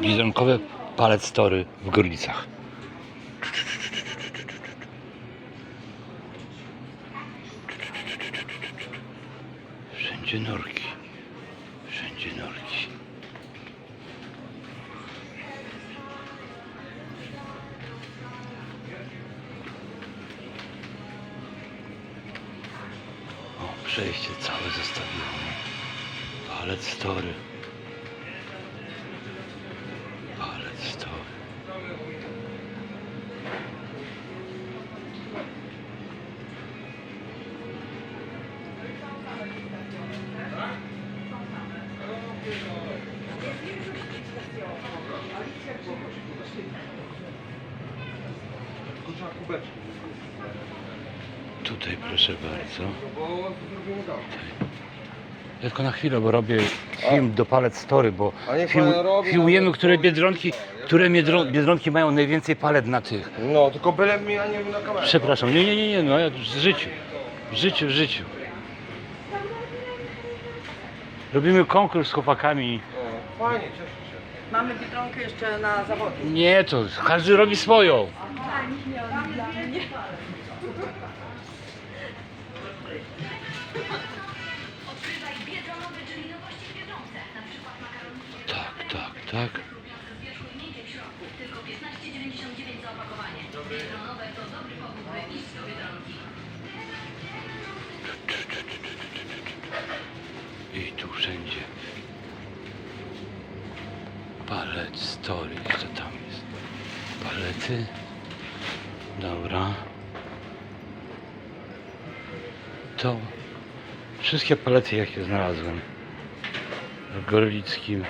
Bizonkowe palet story w Gorlicach. Wszędzie norki. Wszędzie norki. Przejście całe zostawione. Palet story. Palet story. Tylko trzeba kubeczki. Tutaj proszę bardzo. Ja tylko na chwilę, bo robię film do palet story, bo A niech film, pan robi, filmujemy, nawet które biedronki, które biedro- biedronki mają najwięcej palet na tych. No, tylko byle mi, a nie na kamerę. Przepraszam, nie, nie, nie, nie, no ja w życiu, w życiu, w życiu. Robimy konkurs z chłopakami. No, fajnie, cieszę się. Mamy biedronkę jeszcze na zawody. Nie, to każdy robi swoją. Odkrywaj biedronowe, czyli nowości w Biedronce. Na przykład makaroniki Tak, tak, tak. z wierzchu i mniej w środku. Tylko 15,99 za opakowanie. Biedronowe I tu wszędzie. Palet story, co tam jest? Palety. Dobra. To wszystkie palety jakie znalazłem w Gorlickim